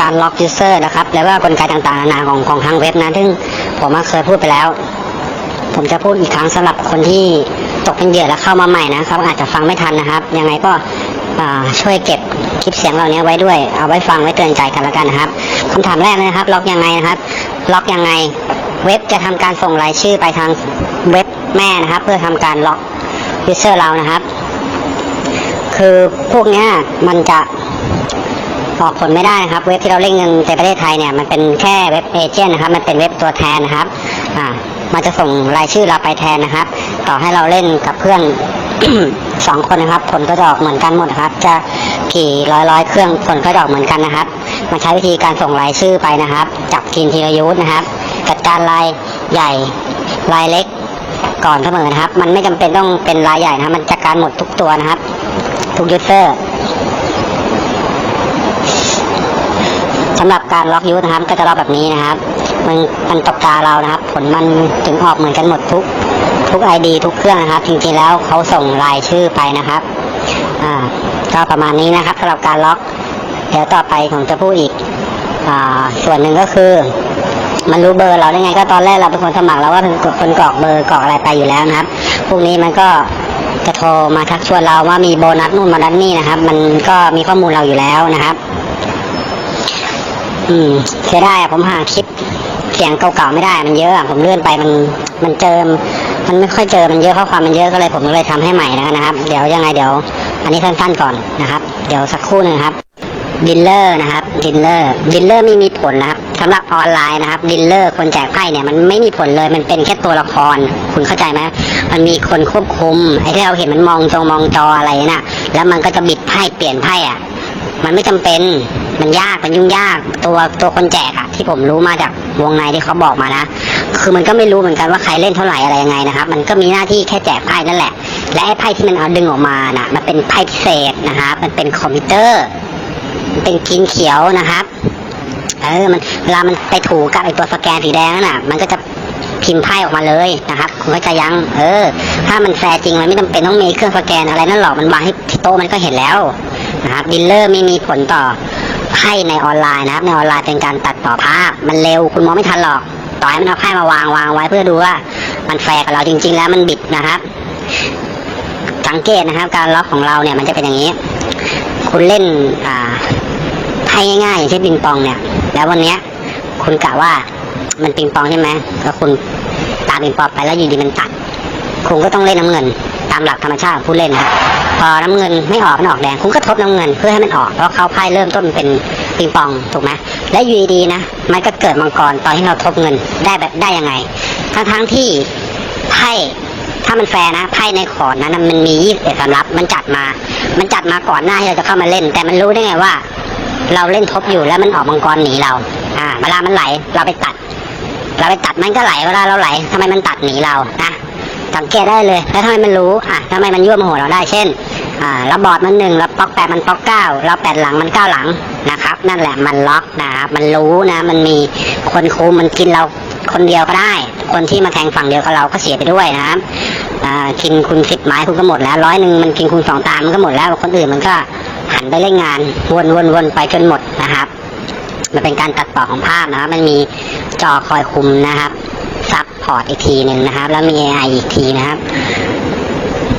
การล็อกยูเซอร์นะครับ แล้วก็กลไกต่างๆนานาของของทางเว็บนะซึ่งผมเคยพูดไปแล้ว ผมจะพูดอีกครั้งสำหรับคนที่ตกเป็นเหยื่อแล้วเข้ามาใหม่นะครับ อาจจะฟังไม่ทันนะครับ ยังไงก็ช่วยเก็บคลิปเสียงเหล่านี้ไว้ด้วย เอาไว้ฟังไว้เตือนใจกันแล้วกันนะครับคำถามแรกเลยนะครับ ล็อกยังไงนะครับ ล็อกยังไง เว็บจะทำการส่งรายชื่อไปทางเว็บแม่นะครับ เพื่อทำการล็อกยูเซอร์เรานะครับ คือพวกนี้มันจะ ออกผลไม่ได้นะครับ เว็บที่เราเล่นเงินในประเทศไทยเนี่ยมันเป็นแค่เว็บเอเจนต์นะครับ มันเป็นเว็บตัวแทนนะครับอ่ามันจะส่งรายชื่อเราไปแทนนะครับ ต่อให้เราเล่นกับเพื่อนสองคนนะครับ ผลก็จะออกเหมือนกันหมดครับ จะกี่ร้อยร้อยเครื่องผลก็จะออกเหมือนกันนะครับ มันใช้วิธีการส่งรายชื่อไปนะครับ จับกินทีละยูทนะครับ จัดการรายใหญ่รายเล็กก่อนเสมอนะครับ มันไม่จำเป็นต้องเป็นรายใหญ่นะครับ มันจัดการหมดทุกตัวนะครับ ทุกยูเซอร์ สำหรับการล็อกยูนะครับ ก็จะล็อกแบบนี้นะครับ มันมันตบตาเรานะครับ ผลมันถึงออกเหมือนกันหมดทุกทุกไอดีทุกเครื่องนะครับ จริงๆแล้วเขาส่งรายชื่อไปนะครับอ่าก็ประมาณนี้นะครับสำหรับการล็อก เดี๋ยวต่อไปผมจะพูดอีกอ่าส่วนหนึ่งก็คือ มันรู้เบอร์เราได้ไงก็ตอนแรกเราเป็นคนสมัครเราก็เป็นคนกรอกเบอร์กรอกอะไรไปอยู่แล้วนะครับ พวกนี้มันก็จะโทรมาทักชวนเราว่ามีโบนัสนู่นโบนัสนี่นะครับ มันก็มีข้อมูลเราอยู่แล้วนะครับ อืมเสียดายอะผมหาคลิปเสียงเก่าๆไม่ได้มันเยอะอะผมเลื่อนไปมันมันเจอมันไม่ค่อยเจอมันเยอะข้อความมันเยอะก็เลยผมก็เลยทำให้ใหม่แล้วนะครับ เดี๋ยวยังไงเดี๋ยว อันนี้สั้นๆก่อนนะครับ เดี๋ยวสักครู่หนึ่งครับดิลเลอร์นะครับดิลเลอร์ดิลเลอร์ไม่มีผลนะครับสำหรับออนไลน์นะครับดิลเลอร์คนแจกไพ่เนี่ยมันไม่มีผลเลยมันเป็นแค่ตัวละคร คุณเข้าใจไหมมันมีคนควบคุมไอ้ที่เราเห็นมันมองจงมองจออะไรน่ะ แล้วมันก็จะบิดไพ่เปลี่ยนไพ่อะ มันไม่จำเป็น มันยากมันยุ่งยากตัวตัวคนแจกอะที่ผมรู้มาจากวงในที่เขาบอกมานะคือมันก็ไม่รู้เหมือนกันว่าใครเล่นเท่าไหร่อะไรยังไงนะครับ มันก็มีหน้าที่แค่แจกไพ่นั่นแหละ และไอ้ไพ่ที่มันเอาดึงออกมาน่ะมันเป็นไพ่พิเศษนะครับ มันเป็นคอมพิวเตอร์มันเป็นกินเขียวนะครับเออมันเวลามันไปถูกับไอ้ตัวสแกนสีแดงนั่นน่ะ มันก็จะพิมพ์ไพ่ออกมาเลยนะครับคุณก็จะยัง เออ ถ้ามันแฟร์จริงมันไม่จำเป็นต้องมีเครื่องสแกนอะไรนั่นหรอกมันวางที่ที่โต๊ะมันก็เห็นแล้ว นะครับดิลเลอร์ไม่มีผลต่อไพ่ในออนไลน์นะครับ ในออนไลน์เป็นการตัดต่อภาพ มันเร็วคุณมองไม่ทันหรอก ต่อให้มันเอาไพ่มาวางวางไว้เพื่อดูว่า มันแฟร์กับเราจริง ๆ แล้วมันบิดนะครับ สังเกตนะครับ การล็อกของเราเนี่ยมันจะเป็นอย่างนี้ คุณเล่นอ่าไพ่ง่ายๆอย่างเช่นปิงปองเนี่ย แล้ววันเนี้ยคุณกะว่ามันปิงปองใช่ไหมแล้วคุณตามปิงปองไปแล้วอยู่ดีมันตัด คุณก็ต้องเล่นน้ำเงิน ตามหลักธรรมชาติของผู้เล่นครับ พอน้ำเงินไม่ออกมันออกแดงคุณก็ทบน้ำเงินเพื่อให้มันออกเพราะเขาไพ่เริ่มต้นเป็นปิงปองถูกไหมและยูดีนะมันก็เกิดมังกรตอนที่เราทบเงินได้แบบได้ยังไง ทั้งทั้งที่ไพ่ถ้ามันแฟร์นะไพ่ในขอนนั้นมันมียี่สิบเอ็ดสำรับมันจัดมา มันจัดมาก่อนหน้าที่เราจะเข้ามาเล่น แต่มันรู้ได้ไงว่า เราเล่นทบอยู่แล้วมันออกมังกรหนีเรา อ่าเวลามันไหลเราไปตัด เราไปตัดมันก็ไหลเวลาเราไหลทำไมมันตัดหนีเรานะ สังเกตได้เลยแล้วทำไมมันรู้อะทำไมมันยั่วโมโหเราได้เช่นอ่าเราบอดมันหนึ่งเราป๊อกแปดมันป๊อกเก้าเราแปดหลังมันเก้าหลังนะครับ นั่นแหละมันล็อกนะครับมันรู้นะ มันมีคนคุมมันกินเราคนเดียวก็ได้ คนที่มาแทงฝั่งเดียวกับเราก็เสียไปด้วยนะครับอ่ากินคุณสิบไม้คุณก็หมดแล้วร้อยหนึ่งมันกินคุณสองตามมันก็หมดแล้วคนอื่นมันก็หันไปเล่นงานวนวนวนไปจนหมดนะครับ มันเป็นการตัดต่อของภาพนะครับ มันมีจอคอยคุมนะครับ พอร์ตอีกทีหนึ่งนะครับ แล้วมี AI อีกทีนะครับ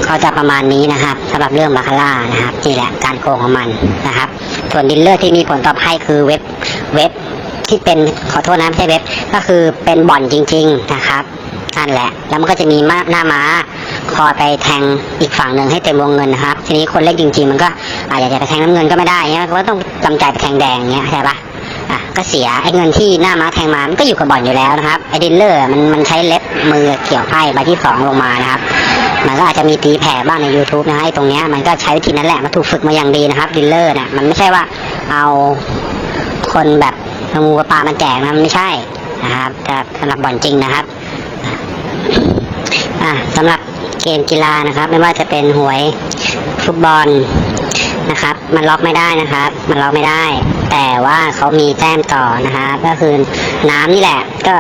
ก็จะประมาณนี้นะครับสำหรับเรื่องบาคาร่านะครับนี่แหละการโกงของมันนะครับ ส่วนดิลเลอร์ที่มีผลต่อไพ่คือเว็บเว็บที่เป็นขอโทษนะไม่ใช่เว็บก็คือเป็นบ่อนจริง ๆนะครับนั่นแหละ แล้วมันก็จะมีมาหน้าม้าคอยไปแทงอีกฝั่งหนึ่งให้เต็มวงเงินนะครับ ทีนี้คนเล่นจริง ๆ มันก็อาจจะไปแทงน้ำเงินก็ไม่ได้เงี้ยก็ต้องจำใจไปแทงแดงเงี้ยใช่ปะ อะก็เสียไอ้เงินที่หน้าม้าแทงมามันก็อยู่กับบ่อนอยู่แล้วนะครับไอ้ดิลเลอร์มันมันใช้เล็บมือเกี่ยวไพ่ใบที่สองลงมานะครับมันก็อาจจะมีตีแผ่บ้างใน YouTube นะฮะไอ้ตรงเนี้ยมันก็ใช้วิธีนั้นแหละมันถูกฝึกมาอย่างดีนะครับดิลเลอร์น่ะมันไม่ใช่ว่าเอาคนแบบงูกับปลามันแจกนะมันไม่ใช่นะครับแต่สำหรับบ่อนจริงนะครับอะสำหรับเกมกีฬานะครับ ไม่ว่าจะเป็นหวยฟุตบอล นะครับ มันล็อกไม่ได้นะครับ มันล็อกไม่ได้ แต่ว่าเขามีแต้มต่อนะครับ ก็คือน้ำนี่แหละ ก็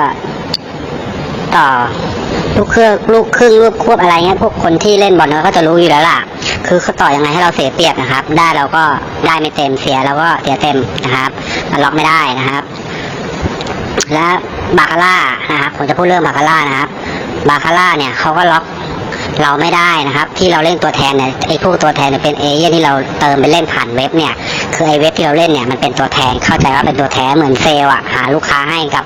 ต่อลูกเครื่องลูกครึ่งลูกควบอะไรเงี้ยพวกคนที่เล่นบอลเขาก็จะรู้อยู่แล้วล่ะ คือเขาต่อยังไงให้เราเสียเปรียบนะครับ ได้เราก็ได้ไม่เต็มเสียเราก็เสียเต็มนะครับ มันล็อกไม่ได้นะครับ และบาคาร่านะครับผมจะพูดเรื่องบาคาร่านะครับ บาคาร่าเนี่ยเขาก็ล็อก เราไม่ได้นะครับ ที่เราเล่นตัวแทนเนี่ยไอ้พวกตัวแทนเนี่ยเป็นเอเย่นที่เราเติมไปเล่นผ่านเว็บเนี่ยคือไอ้เว็บที่เราเล่นเนี่ยมันเป็นตัวแทนเข้าใจว่าเป็นตัวแทนเหมือนเซลล์อะหาลูกค้าให้กับ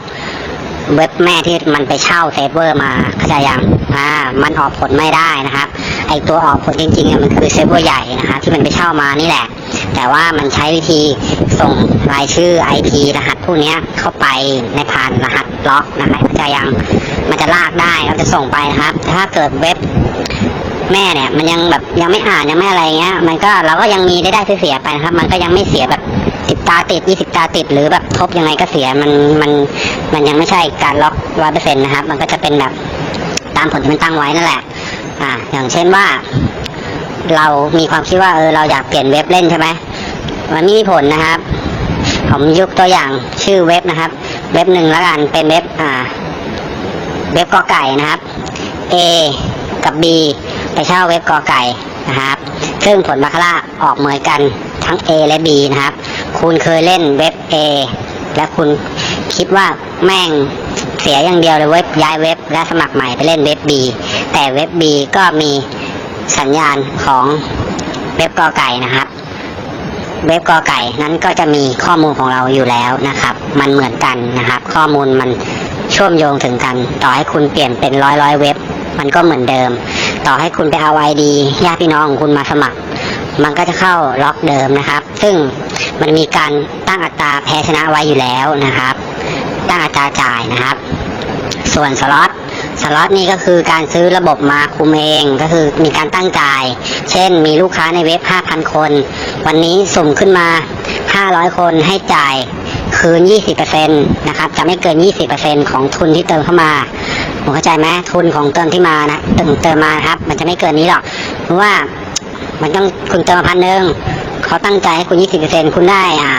เว็บแม่ที่มันไปเช่าเซฟเวอร์มาเข้าใจยังอ่ามันออกผลไม่ได้นะครับ ไอตัวออกผลจริงๆมันคือเซฟเวอร์ใหญ่นะคะที่มันไปเช่ามานี่แหละ แต่ว่ามันใช้วิธีส่งรายชื่อ IP รหัสพวกเนี้ยเข้าไปในผ่านรหัสล็อกนะคะเข้าใจยัง มันจะลากได้เราจะส่งไปนะครับ ถ้าเกิดเว็บแม่เนี่ย มันยังแบบยังไม่อ่านยังไม่อะไรเงี้ย มันก็เราก็ยังมีได้ได้เสียไปนะครับ มันก็ยังไม่เสียแบบสิบตาติดยี่สิบตาติดหรือแบบทบยังไงก็เสียมันมันมันยังไม่ใช่การล็อกร้อยเปอร์เซ็นต์นะครับ มันก็จะเป็นแบบตามผลที่มันตั้งไว้นั่นแหละ อ่า อย่างเช่นว่า เรามีความคิดว่าเออเราอยากเปลี่ยนเว็บเล่นใช่ไหมมันไม่มีผลนะครับ ผมยกตัวอย่างชื่อเว็บนะครับ เว็บหนึ่งแล้วกันเป็นเว็บอ่า เว็บกอไก่นะครับ A กับ B ไปเช่าเว็บกอไก่นะครับ ซึ่งผลบาคาร่าออกเหมือนกันทั้ง A และ B นะครับ คุณเคยเล่นเว็บ A และคุณคิดว่าแม่งเสียอย่างเดียวเลยเว็บย้ายเว็บและสมัครใหม่ไปเล่นเว็บ B แต่เว็บ B ก็มีสัญญาณของเว็บกอไก่นะครับ เว็บกอไก่นั้นก็จะมีข้อมูลของเราอยู่แล้วนะครับ มันเหมือนกันนะครับ ข้อมูลมัน เชื่อมโยงถึงกัน ต่อให้คุณเปลี่ยนเป็นร้อยร้อยเว็บ มันก็เหมือนเดิม ต่อให้คุณไปเอาไอดีญาติพี่น้องของคุณมาสมัคร มันก็จะเข้าล็อกเดิมนะครับ ซึ่งมันมีการตั้งอัตราแพ้ชนะไว้อยู่แล้วนะครับ ตั้งอัตราจ่ายนะครับ ส่วนสล็อตสล็อตนี่ก็คือการซื้อระบบมาคุมเองก็คือมีการตั้งจ่าย เช่นมีลูกค้าในเว็บ 5,000 คน วันนี้สุ่มขึ้นมา 500 คนให้จ่าย คืน 20%นะครับ จะไม่เกิน 20%ของทุนที่เติมเข้ามาผมเข้าใจไหมทุนของเติมที่มานะเติมเติมมาครับ มันจะไม่เกินนี้หรอก เพราะว่ามันต้องคุณเติมมาพันหนึ่งเขาตั้งใจให้คุณ 20%คุณได้อ่า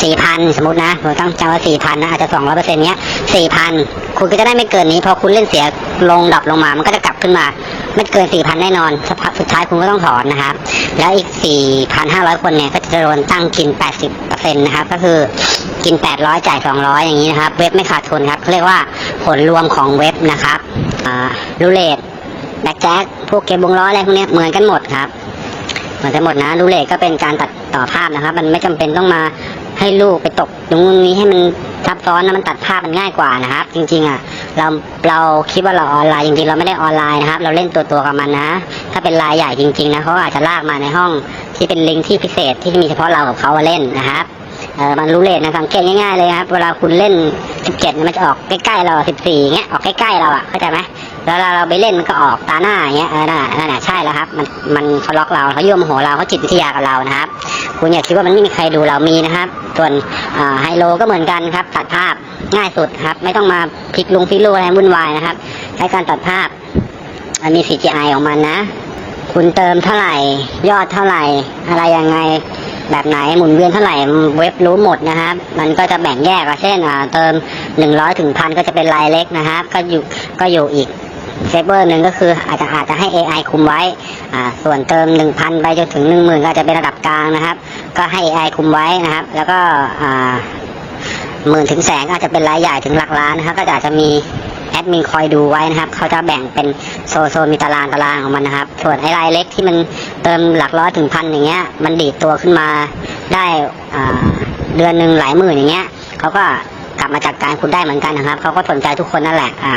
สี่พันสมมตินะผมตั้งใจว่าสี่พันนะอาจจะสองร้อยเปอร์เซ็นต์เนี้ยสี่พันคุณก็จะได้ไม่เกินนี้ พอคุณเล่นเสียลงดับลงมา มันก็จะกลับขึ้นมา ไม่เกินสี่พันแน่นอนสักพักสุดท้ายคุณก็ต้องถอนนะครับ แล้วอีกสี่พันห้าร้อยคนเนี่ยก็จะโดนตั้งกินแปดสิบ เปอร์เซ็นต์นะครับก็คือกินแปดร้อยจ่ายสองร้อยอย่างนี้นะครับ เว็บไม่ขาดทุนครับเขาเรียกว่าผลรวมของเว็บนะครับอ่ารูเลตแบ็กแจ็คพวกเกมวงล้ออะไรพวกนี้เหมือนกันหมดครับ เหมือนกันหมดนะรูเลตก็เป็นการตัดต่อภาพนะครับ มันไม่จำเป็นต้องมาให้ลูกไปตกตรงนี้ให้มันซับซ้อนนะมันตัดภาพมันง่ายกว่านะครับ จริง ๆอะเราเราคิดว่าเราออนไลน์จริงๆเราไม่ได้ออนไลน์นะครับ เราเล่นตัวตัวๆกับมันนะ ถ้าเป็นรายใหญ่จริง ๆ นะเขาอาจจะลากมาในห้อง ที่เป็นลิงก์ที่พิเศษที่มีเฉพาะเรากับเขาเล่นนะครับเออมันรู้เลทนะสังเกตง่ายๆเลยครับ เวลาคุณเล่น 17 มันจะออกใกล้ๆเรา 14เงี้ยออกใกล้ๆเราอะเข้าใจไหมแล้วเราไปเล่นมันก็ออกตาหน้าอย่างเงี้ยเออนั่นน่ะนั่นน่ะใช่แล้วครับ มันมันเขาล็อกเราเขาโยมโหเราเขาจิตวิทยากับเรานะครับ คุณอย่าคิดว่ามันไม่มีใครดูเรามีนะครับ ส่วนไฮโลก็เหมือนกันครับ ตัดภาพง่ายสุดครับ ไม่ต้องมาพลิกลุงพลิกลูอะไรวุ่นวายนะครับใช้การตัดภาพมันมี CGI ของมันนะ คุณเติมเท่าไหร่ ยอดเท่าไหร่ อะไรยังไง แบบไหนหมุนเวียนเท่าไหร่เว็บรู้หมดนะครับ มันก็จะแบ่งแยกเช่นเติมหนึ่งร้อยถึงพันก็จะเป็นรายเล็กนะครับ ก็อยู่ก็อยู่อีกเซฟเวอร์หนึ่งก็คืออาจจะอาจจะให้ AI คุมไว้ ส่วนเติมหนึ่งพันไปจนถึงหนึ่งหมื่นก็จะเป็นระดับกลางนะครับ ก็ให้ AI คุมไว้นะครับ แล้วก็หมื่นถึงแสนอาจจะเป็นรายใหญ่ถึงหลักล้านนะครับ ก็อาจจะมี แอดมินคอยดูไว้นะครับ เขาจะแบ่งเป็นโซนโซมีตารางตารางของมันนะครับ ส่วนไอ้รายเล็กที่มันเติมหลักร้อยถึงพันอย่างเงี้ย มันดีดตัวขึ้นมาได้เดือนหนึ่งหลายหมื่นอย่างเงี้ยเขาก็กลับมาจัดการคุณได้เหมือนกันนะครับ เขาก็สนใจทุกคนนั่นแหละอ่า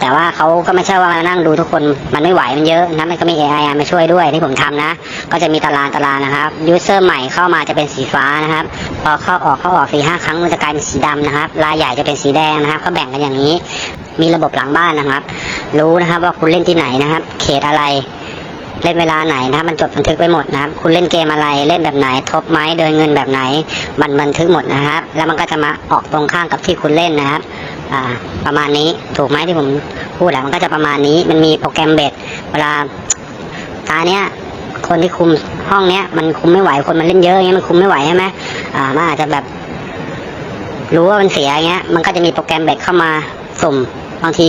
แต่ว่าเขาก็ไม่ใช่ว่ามานั่งดูทุกคนมันไม่ไหวมันเยอะนะมันก็มี AI มาช่วยด้วยที่ผมทำนะ ก็จะมีตารางตารางนะครับยูเซอร์ใหม่เข้ามาจะเป็นสีฟ้านะครับ พอเข้าออกเข้าออกสี่ห้าครั้งมันจะกลายเป็นสีดำนะครับรายใหญ่จะเป็นสีแดงนะครับเขาแบ่งกันอย่างนี้ มีระบบหลังบ้านนะครับ รู้นะครับว่าคุณเล่นที่ไหนนะครับ เขตอะไร เล่นเวลาไหนนะครับ มันจดบันทึกไว้หมดนะครับ คุณเล่นเกมอะไร เล่นแบบไหน ทบไหมเดินเงินแบบไหน มันบันทึกหมดนะครับ แล้วมันก็จะมาออกตรงข้างกับที่คุณเล่นนะครับประมาณนี้ถูกไหมที่ผมพูดแหละมันก็จะประมาณนี้มันมีโปรแกรมเบ็ดเวลาตาเนี้ยคนที่คุมห้องเนี้ยมันคุมไม่ไหวคนมันเล่นเยอะอย่างเงี้ยมันคุมไม่ไหวใช่ไหมอ่ามันอาจจะแบบ รู้ว่ามันเสียอย่างเงี้ยมันก็จะมีโปรแกรมเบ็ดเข้ามาสุ่ม บางที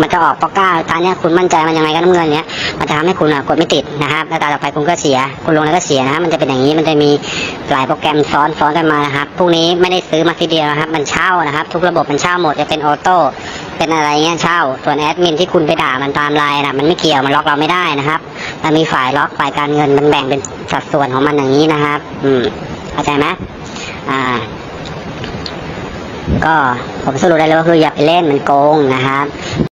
มันจะออกปอกเก้าตอนเนี้ยคุณมั่นใจมันยังไงก็น้ำเงินเนี้ยมันจะทำให้คุณกดไม่ติดนะครับแล้วตาต่อไปคุณก็เสีย คุณลงแล้วก็เสียนะมันจะเป็นอย่างนี้มันจะมีหลายโปรแกรมซ้อนซ้อนกันมานะครับพวกนี้ไม่ได้ซื้อมาทีเดียวนะครับ มันเช่านะครับ ทุกระบบมันเช่าหมดจะเป็นออโต้เป็นอะไรเงี้ยเช่า ส่วนแอดมินที่คุณไปด่ามันตามไลน์นะมันไม่เกี่ยวมันล็อกเราไม่ได้นะครับมันมีฝ่ายล็อกฝ่ายการเงินมันแบ่งเป็นสัดส่วนของมันอย่างนี้นะครับ อืมเข้าใจไหมอ่า ก็ผมสรุปได้เลยว่าคืออย่าไปเล่นมันโกงนะครับ